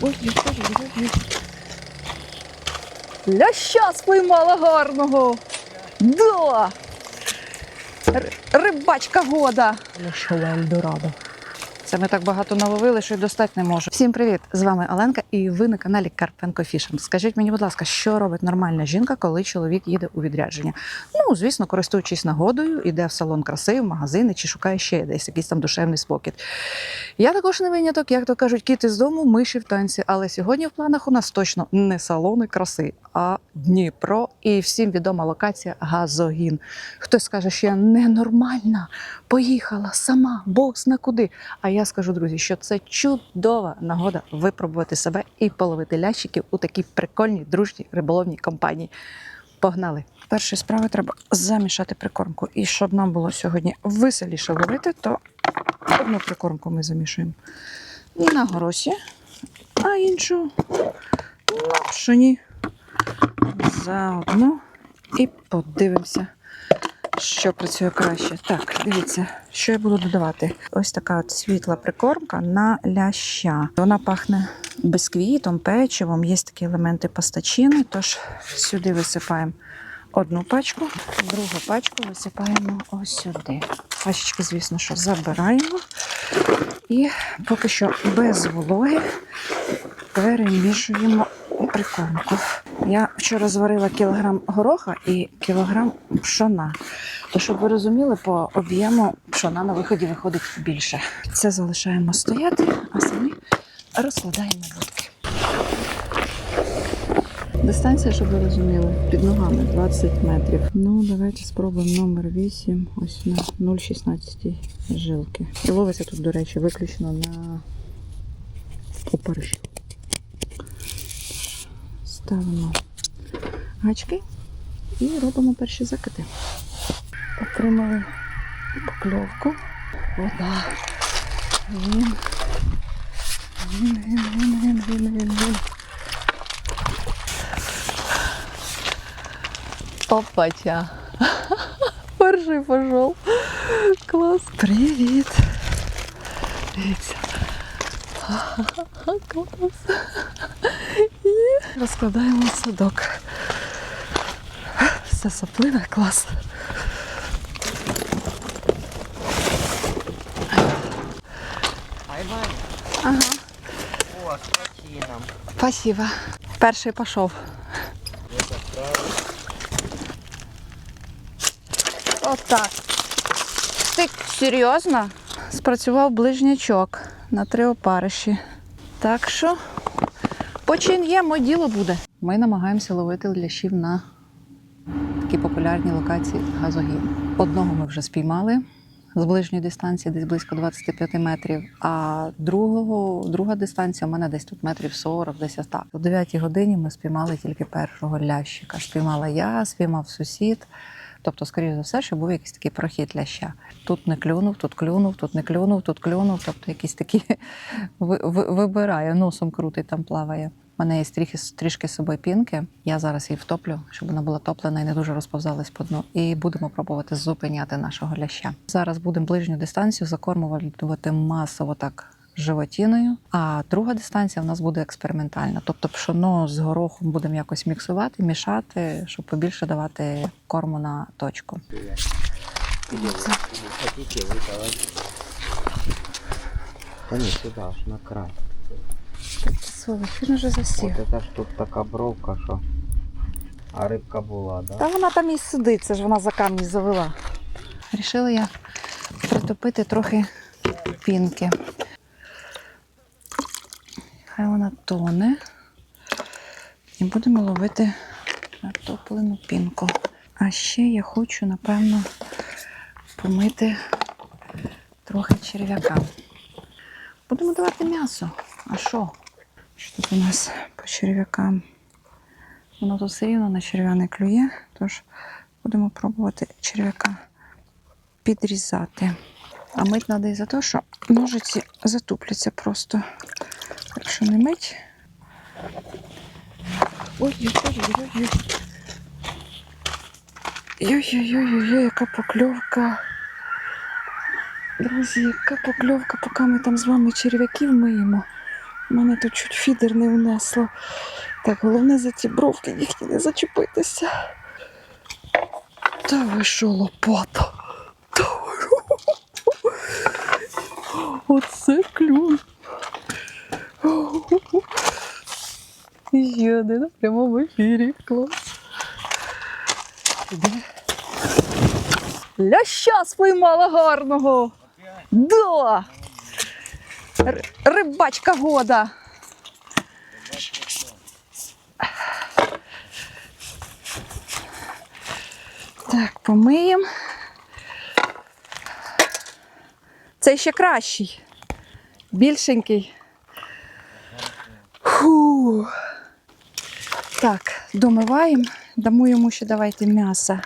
Ой, ой, ой, ой. Ляща спіймала гарного. Да. Рибачка года. Лише Ельдорадо. Це ми так багато наловили, що й достати не можу. Всім привіт! З вами Оленка, і ви на каналі Карпенко Фішинг. Скажіть мені, будь ласка, що робить нормальна жінка, коли чоловік їде у відрядження? Ну, звісно, користуючись нагодою, іде в салон краси, в магазини чи шукає ще десь якийсь там душевний спокій. Я також не виняток, як то кажуть, кіти з дому, миші в танці. Але сьогодні в планах у нас точно не салони краси, а Дніпро. І всім відома локація Газогін. Хтось скаже, що я ненормальна, поїхала сама, бог зна куди. А я скажу, друзі, що це чудова нагода випробувати себе і половити лящиків у такій прикольній дружній риболовній компанії. Погнали! Перші справи треба замішати прикормку. І щоб нам було сьогодні веселіше ловити, то одну прикормку ми замішуємо на гросі, а іншу на пшоні. Заодно і подивимося, що працює краще. Так, дивіться, що я буду додавати. Ось така от світла прикормка на ляща. Вона пахне бисквітом, печивом, є такі елементи пастачини. Тож сюди висипаємо одну пачку, другу пачку висипаємо ось сюди. Пачечки, звісно, що забираємо. І поки що без вологи перемішуємо прикормку. Я вчора зварила кілограм гороха і кілограм пшона. То, щоб ви розуміли, по об'єму пшона на виході виходить більше. Це залишаємо стояти, а самі розкладаємо будки. Дистанція, щоб ви розуміли, під ногами 20 метрів. Ну, давайте спробуємо номер 8, ось на 0,16 жилки. І ловиться тут, до речі, виключно на опариші. Ставимо гачки і робимо перші закиди. Отримали покльовку. Вода. Він. Він, він, він, він, він, він, він. Опача. Перший пішов. Клас. Привіт. Дивіться. Клас. І розкладаємо садок. Все сопливе, клас. Ай-вай. Ага. О, з плотином. Спасибо. Перший пішов. Отак. Ти серйозно? Спрацював ближнячок на три опариші. Так що почин є, моє діло буде. Ми намагаємося ловити лящів на такі популярні локації газогін. Одного ми вже спіймали з ближньої дистанції, десь близько 25 метрів. А другого, друга дистанція у мене десь тут метрів 40, десь так. О 9 годині ми спіймали тільки першого лящика. Спіймала я, спіймав сусід. Тобто, скоріше за все, що був якийсь такий прохід ляща. Тут не клюнув, тут клюнув, тут не клюнув, тут клюнув. Тобто ви- ви- вибирає, носом крутий там плаває. У мене є трішки, трішки з собою пінки. Я зараз її втоплю, щоб вона була топлена і не дуже розповзалась по дну. І будемо пробувати зупиняти нашого ляща. Зараз будемо ближню дистанцію закормувати масово так животіною. А друга дистанція в нас буде експериментальна. Тобто пшоно з горохом будемо якось міксувати, мішати, щоб побільше давати корму на точку. Не сюда, аж на край. Сволочь, він уже засів. Вот это ж тут така бровка, що. А рибка була, да? Та вона там і сидить, це ж вона за камні завела. Рішила я притопити трохи пінки. Хай вона тоне. І будемо ловити натоплену пінку. А ще я хочу, напевно, помити трохи черв'яка. Будемо давати м'ясо. А що? Що тут у нас по черв'якам? Воно тут все рівно на черв'яне клює, тож будемо пробувати черв'яка підрізати. А мить треба і за те, що ножиці затупляться просто. Якщо не мить. Ой-ой-ой-ой-ой. Ой-ой-ой-ой, яка покльовка. Друзі, яка покльовка, поки ми там з вами черв'яків миємо. Мене тут чуть фідер не внесло. Так, головне за ті бровки їхні не зачепитися. Та ви що, лопата? Та ви? Оце клюв. Є один в прямому ефірі. Клас. Ляща спіймала гарного. Да. Р- рибачка года. Так, помиємо. Це ще кращий. Більшенький. Фу. Так, домиваємо. Дамо йому ще давайте м'ясо.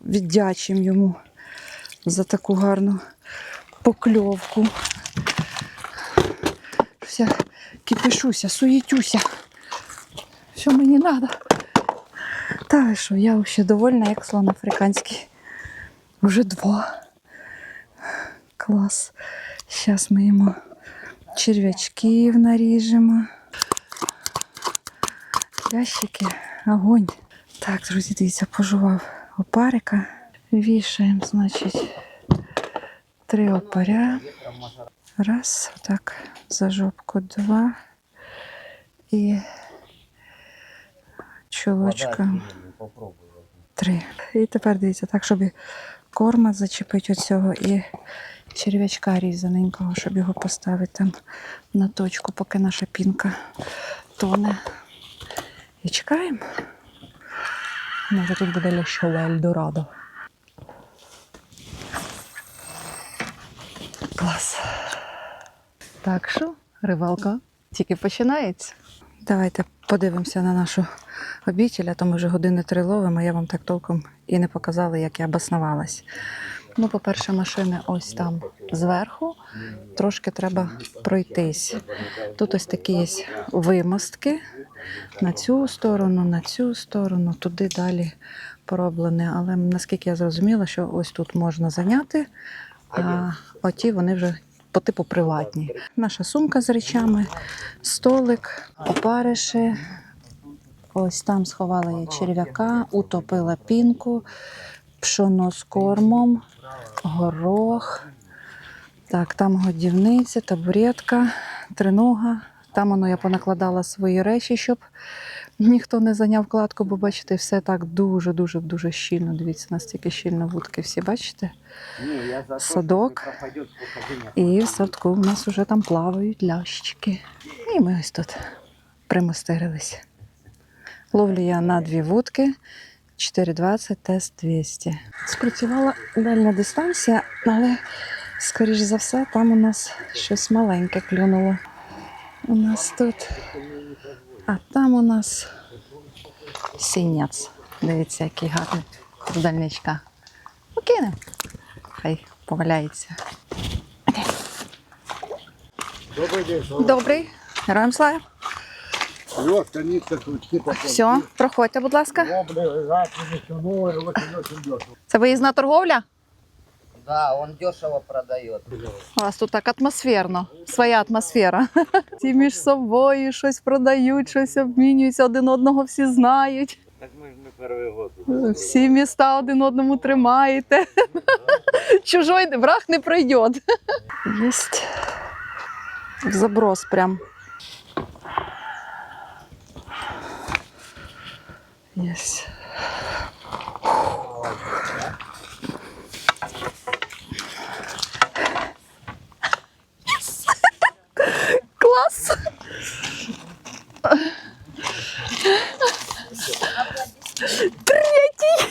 Віддячимо йому за таку гарну покльовку. Вся кипішуся, суєтюся. Що мені треба? Та що, я ще довольна, як слон африканський. Вже два. Клас. Зараз ми йому черв'ячків наріжемо. Ящики, огонь. Так, друзі, дивіться, пожував опарика. Вішаємо, значить, три опаря. Раз, так, за жопку два. І чолочка три. І тепер дивіться, так, щоб корма зачепити оцього і черв'ячка різаненького, щоб його поставити там на точку, поки наша пінка тоне. І чекаємо. Може тут буде лящове Ельдорадо. Клас. Так що рибалка тільки починається. Давайте подивимося на нашу обітель, а то ми вже години три ловимо, я вам так толком і не показала, як я баснувалась. Ну, по-перше, машини ось там зверху. Трошки треба пройтись. Тут ось такі є вимостки на цю сторону, на цю сторону, туди далі пороблене. Але наскільки я зрозуміла, що ось тут можна зайняти, а оті вони вже по типу приватні. Наша сумка з речами, столик, опариші. Ось там сховала я черв'яка, утопила пінку, пшоно з кормом, горох. Так, там годівниця, табуретка, тринога. Там воно я понакладала свої речі, щоб ніхто не зайняв кладку, бо бачите, все так дуже-дуже дуже щільно. Дивіться, настільки щільно вудки всі, бачите? Садок. І в садку в нас вже там плавають лящики. І ми ось тут примостерились. Ловлю я на дві вудки. 4,20 тест 200. Спрацювала дальня дистанція, але, скоріш за все, там у нас щось маленьке клюнуло. У нас тут. А там у нас синяц. Дивіться, який гарний дальничка. Покинемо. Хай поваляється. Добрый день, Добрий. Героям слава. Все, проходьте, будь ласка. Це виїзна торговля? Да, он дешево продает. У вас тут так атмосферно, своя атмосфера. Ті між собою щось продають, щось обмінюються, один одного всі знають. Так ми ж не перший год. Всі міста один одному тримаєте. Чужой враг не пройде. Єсть. В заброс прям. Єсть. Клас! Третій!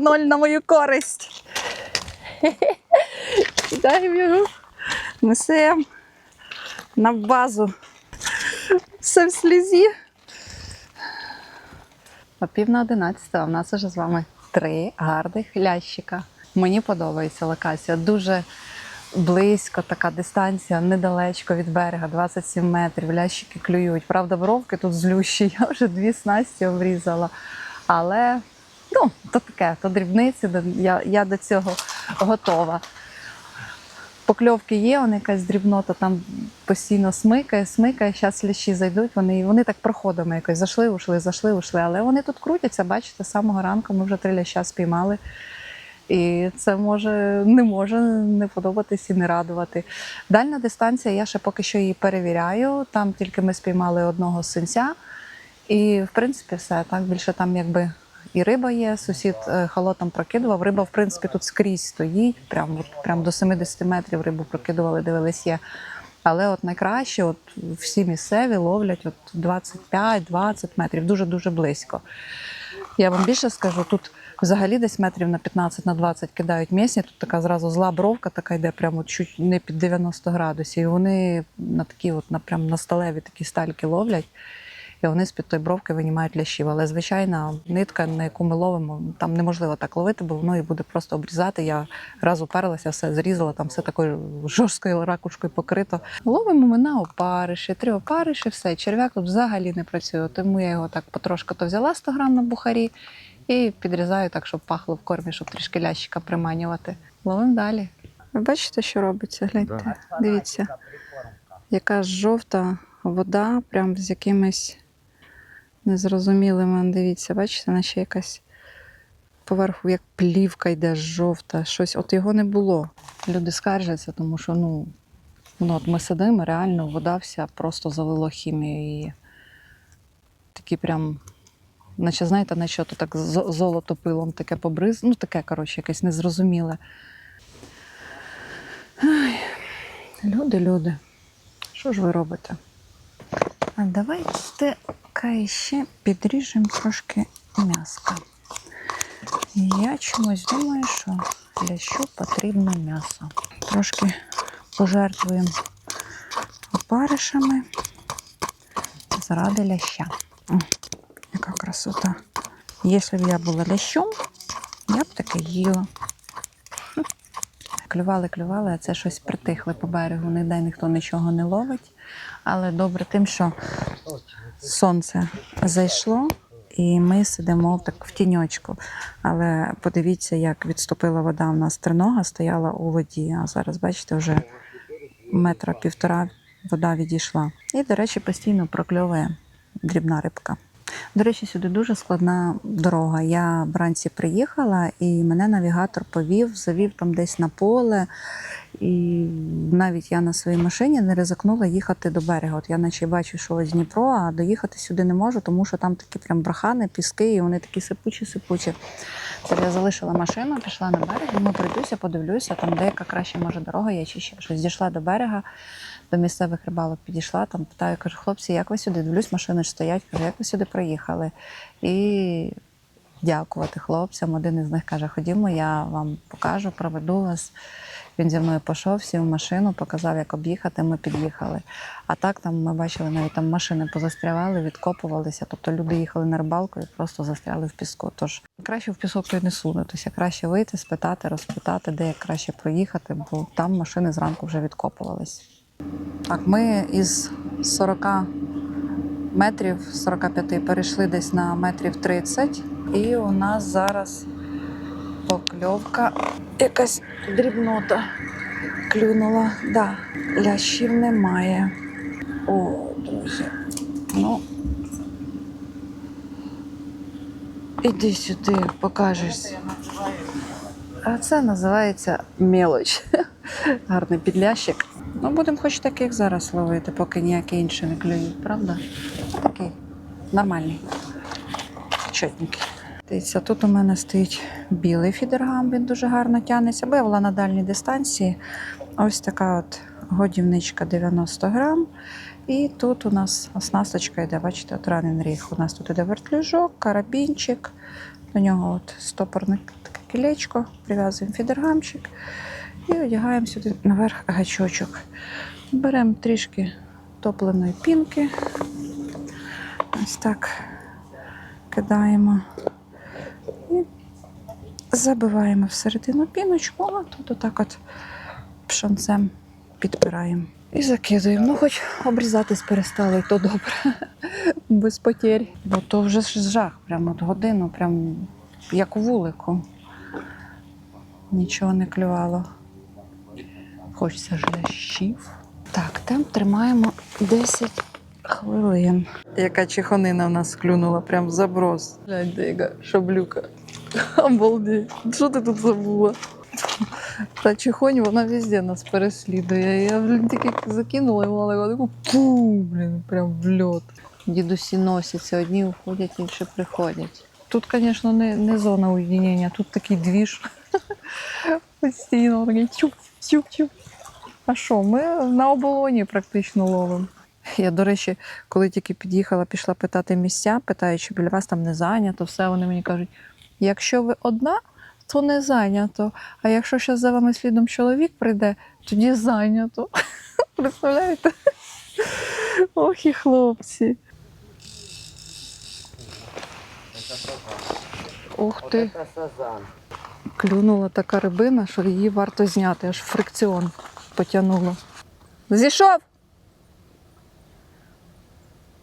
3-0 на мою користь. Кидаємо його. Несемо на базу. Все в слізі. О пів на одинадцята. У нас вже з вами три гарних лящика. Мені подобається локація. Дуже близько, така дистанція, недалечко від берега, 27 метрів. Лящики клюють. Правда, бровки тут злющі. Я вже дві снасті обрізала. Але ну, то таке, то дрібниці. Я, я до цього готова. Покльовки є, вони якась дрібнота там постійно смикає, смикає. Зараз лящі зайдуть, вони, вони так проходами якось зайшли, ушли, зайшли, ушли. Але вони тут крутяться, бачите, з самого ранку ми вже три ляща спіймали. І це може не може не подобатись і не радувати. Дальня дистанція, я ще поки що її перевіряю. Там тільки ми спіймали одного синця, і в принципі все. Так більше там якби і риба є. Сусід е, холотом прокидував. Риба, в принципі, тут скрізь стоїть. Прям, от, прям до 70 метрів рибу прокидували, дивились є. Але от найкраще, от всі місцеві ловлять от 25-20 метрів, дуже дуже близько. Я вам більше скажу, тут взагалі десь метрів на 15 на 20 кидають місні. Тут така зразу зла бровка, така йде прямо чуть не під 90 градусів. І вони на такі, от на прям на сталеві такі стальки ловлять. І вони з-під тої бровки винімають лящів. Але звичайна нитка, на яку ми ловимо, там неможливо так ловити, бо воно і буде просто обрізати. Я раз уперлася, все зрізала, там все такою жорсткою ракушкою покрито. Ловимо ми на опариші, три опариші, все. Черв'як тут взагалі не працює. Тому я його так потрошки то взяла 100 грам на бухарі і підрізаю так, щоб пахло в кормі, щоб трішки лящика приманювати. Ловимо далі. Ви бачите, що робиться? Гляньте. Дивіться, яка жовта вода, прям з якимись незрозумілими. Дивіться, бачите, наче якась поверху, як плівка йде жовта, щось. От його не було. Люди скаржаться, тому що ну, ну от ми сидимо, реально вода вся просто залило хімією. І такі прям, наче, знаєте, на що то так з- золотопилом таке побриз. Ну, таке, коротше, якесь незрозуміле. Ай, люди, люди, що ж ви робите? А давайте Кай ще підріжемо трошки м'яска. Я чомусь думаю, що лящу потрібно м'ясо. Трошки пожертвуємо опаришами заради ляща. О, яка красота. Якщо б я була лящом, я б таке їла. Клювали, клювали, а це щось притихли по берегу. Ніде ніхто нічого не ловить. Але добре тим, що сонце зайшло, і ми сидимо так в тіньочку. Але подивіться, як відступила вода. У нас тринога стояла у воді, а зараз, бачите, вже метра півтора вода відійшла. І, до речі, постійно прокльовує дрібна рибка. До речі, сюди дуже складна дорога. Я вранці приїхала, і мене навігатор повів, завів там десь на поле. І навіть я на своїй машині не ризикнула їхати до берега. От я наче бачу, що ось Дніпро, а доїхати сюди не можу, тому що там такі прям брахани, піски, і вони такі сипучі, сипучі. Я залишила машину, пішла на берег, думаю, прийдуся, подивлюся, там деяка краще може дорога є чи ще щось. Дійшла до берега, до місцевих рибалок підійшла, там питаю, кажу, хлопці, як ви сюди? Дивлюсь, машини ж стоять, кажу, як ви сюди приїхали? І дякувати хлопцям. Один із них каже: Ходімо, я вам покажу, проведу вас. Він зі мною пішов, сів в машину, показав, як об'їхати. Ми під'їхали. А так там ми бачили, навіть там машини позастрявали, відкопувалися. Тобто люди їхали на рибалку і просто застряли в піску. Тож краще в пісок то не сунутися, краще вийти, спитати, розпитати, де як краще проїхати, бо там машини зранку вже відкопувались. Так, ми із 40 метрів 45 перейшли десь на метрів 30. І у нас зараз покльовка. Якась дрібнота клюнула. Да, лящів немає. О, друзі. Ну. Іди сюди, покажеш. А це називається мелоч. Гарний підлящик. Ну, будемо хоч таких зараз ловити, поки ніякі інші не клюють, правда? Такий нормальний. Чотненький. Дивіться, тут у мене стоїть білий фідергам, він дуже гарно тягнеться, бо я була на дальній дистанції. Ось така от годівничка 90 грам. І тут у нас оснасточка йде, бачите, от ранен ріг. У нас тут іде вертлюжок, карабінчик, до нього от стопорне таке кілечко, прив'язуємо фідергамчик і одягаємо сюди наверх гачочок. Беремо трішки топленої пінки. Ось так кидаємо. І забиваємо всередину піночку, а тут отак от пшонцем підпираємо. І закидуємо. Ну, хоч обрізатись перестали, і то добре. Без потерь. Бо то вже жах, прямо от годину, прям як вулику. Нічого не клювало. Хочеться ж лящів. Так, темп тримаємо 10 хвилин. Яка чехонина в нас клюнула, прям в заброс. Гляньте, яка шаблюка. Обалдеть. Що ти тут забула? Та чехонь, вона везде нас переслідує. Я блін, тільки закинула і вона така таку пу, блін, прям в льот. Дідусі носяться, одні уходять, інші приходять. Тут, звісно, не, не зона уєднання, тут такий двіж. Постійно такий чуп. А що, ми на оболоні практично ловимо. Я, до речі, коли тільки під'їхала, пішла питати місця, питаю, чи біля вас там не зайнято, все, вони мені кажуть, якщо ви одна, то не зайнято. А якщо ще за вами слідом чоловік прийде, тоді зайнято. Представляєте? Ох і хлопці. Ух ти. Клюнула така рибина, що її варто зняти, аж фрикціон потягнуло. Зійшов.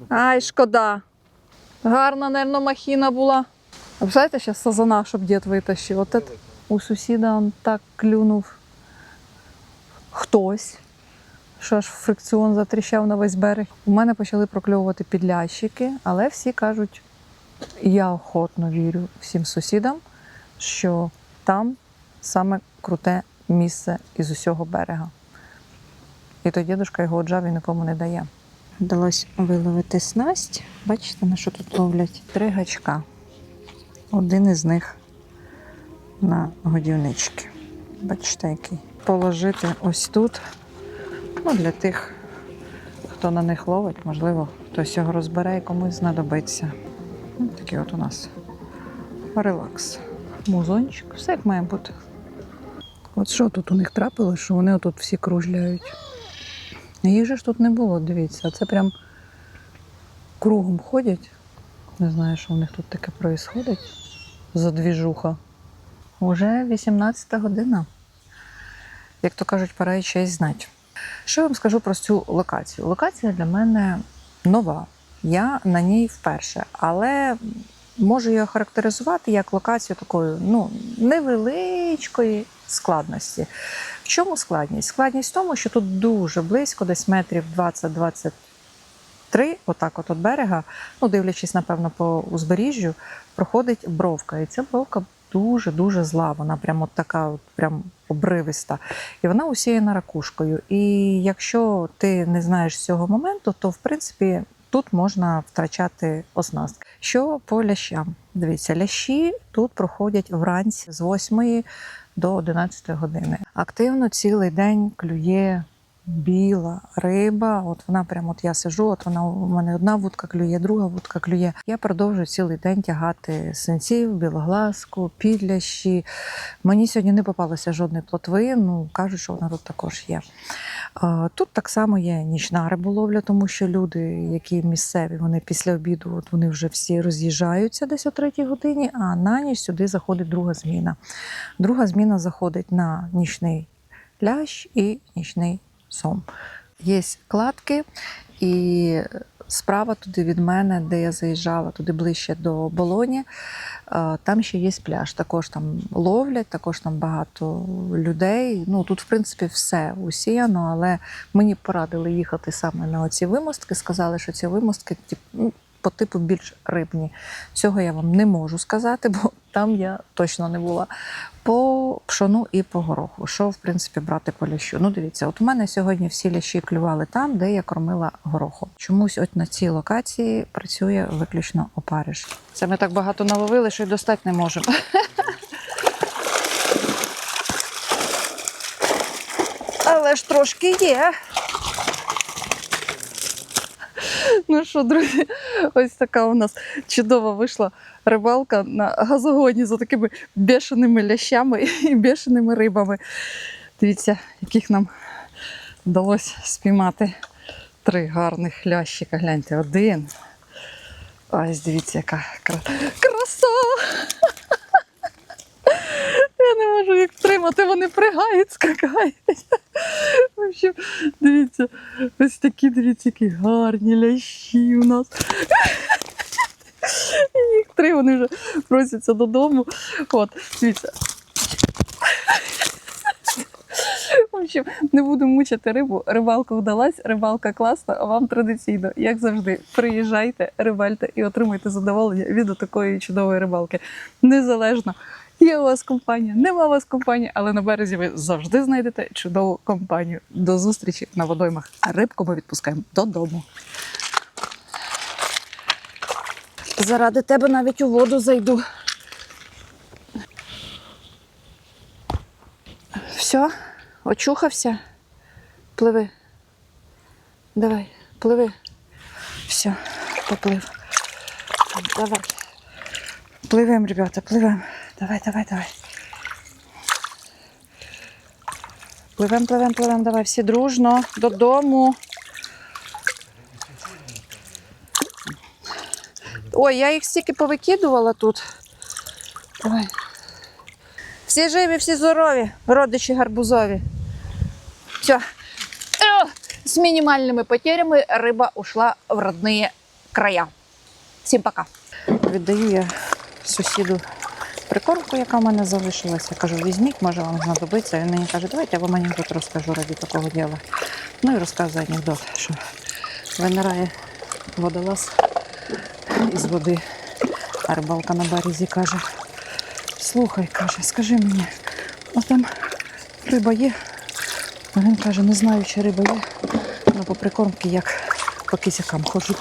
Ай, шкода. Гарна, мабуть, махіна була. А Представляєте, зараз сазана, щоб дід витащив. От это у сусіда он так клюнув хтось, що аж фрикціон затріщав на весь берег. У мене почали прокльовувати підлящики, але всі кажуть, я охотно вірю всім сусідам, що там саме круте місце із усього берега. І то дідушка його оджав і нікому не дає. Вдалося виловити снасть. Бачите, на що тут ловлять? Три гачка. Один із них на годівнички. Бачите, який. Положити ось тут. Ну, для тих, хто на них ловить, можливо, хтось його розбере і комусь знадобиться. Ось такий от у нас релакс. Музончик, все як має бути. От що тут у них трапилось, що вони отут всі кружляють. Їх же ж тут не було, дивіться, це прям кругом ходять. Не знаю, що у них тут таке відбувається. За двіжуха. Уже 18 година. Як то кажуть, пора і честь знати. Що я вам скажу про цю локацію? Локація для мене нова. Я на ній вперше, але можу її охарактеризувати як локацію такої ну, невеличкої складності. В чому складність? Складність в тому, що тут дуже близько, десь метрів 20-23, отак от від берега, ну, дивлячись, напевно, по узбережжю, проходить бровка. І ця бровка дуже-дуже зла. Вона прямо от така, от, прям обривиста. І вона усіяна ракушкою. І якщо ти не знаєш цього моменту, то в принципі. Тут можна втрачати оснастки. Що по лящам? Дивіться, лящі тут проходять вранці з 8 до 11 години. Активно цілий день клює біла риба. От вона прямо от я сижу, от вона у мене одна вудка клює, друга вудка клює. Я продовжую цілий день тягати синців, білоглазку, підлящі. Мені сьогодні не попалося жодної плотви. Ну кажуть, що вона тут також є. Тут так само є нічна риболовля, тому що люди, які місцеві, вони після обіду, от вони вже всі роз'їжджаються десь о третій годині, а на ніч сюди заходить друга зміна. Друга зміна заходить на нічний пляж і нічний сом. Є кладки, і справа туди від мене, де я заїжджала, туди ближче до Болоні, е, там ще є пляж. Також там ловлять, також там багато людей. Ну тут, в принципі, все усіяно, але мені порадили їхати саме на оці вимостки. Сказали, що ці вимостки ну, по типу більш рибні. Цього я вам не можу сказати, бо там я точно не була. По пшону і по гороху. Що, в принципі, брати по лящу? Ну, дивіться, от у мене сьогодні всі лящі клювали там, де я кормила гороху. Чомусь от на цій локації працює виключно опариш. Це ми так багато наловили, що й достати не можемо. Але ж трошки є. Ну що, друзі, ось така у нас чудова вийшла рибалка на газогоні за такими бешеними лящами і бешеними рибами. Дивіться, яких нам вдалося спіймати три гарних лящика. Гляньте, один. Ось дивіться, яка кра- краса! Я не їх втримати, вони пригають, скакають. Дивіться, ось такі, дивіться, які гарні лящі у нас. Їх три, вони вже просяться додому. От, дивіться. Общем, не буду мучити рибу. Рибалка вдалась, рибалка класна, а вам традиційно, як завжди, приїжджайте, рибальте і отримуйте задоволення від такої чудової рибалки. Незалежно. Є у вас компанія, нема у вас компанії, але на березі ви завжди знайдете чудову компанію. До зустрічі на водоймах. А рибку ми відпускаємо додому. Заради тебе навіть у воду зайду. Все, очухався. Пливи. Давай, пливи. Все, поплив. Давай. Пливем, ребята, пливем. Давай, давай, давай. Пливем, пливем, пливем, давай, всі дружно, додому. Ой, я їх стільки повикидувала тут. Давай. Всі живі, всі здорові, родичі гарбузові. Все. З мінімальними потерями риба ушла в родні края. Всім пока. Віддаю я сусіду прикормку, яка в мене залишилася. Кажу, візьміть, може вам знадобиться. Він мені каже, давайте я вам анекдот розкажу раді такого діла. Ну і розказує анекдот, що винирає водолаз із води, а рибалка на березі каже, слухай, каже, скажи мені, а там риба є? А він каже, не знаю, чи риба є, але по прикормки як по кисякам ходжу.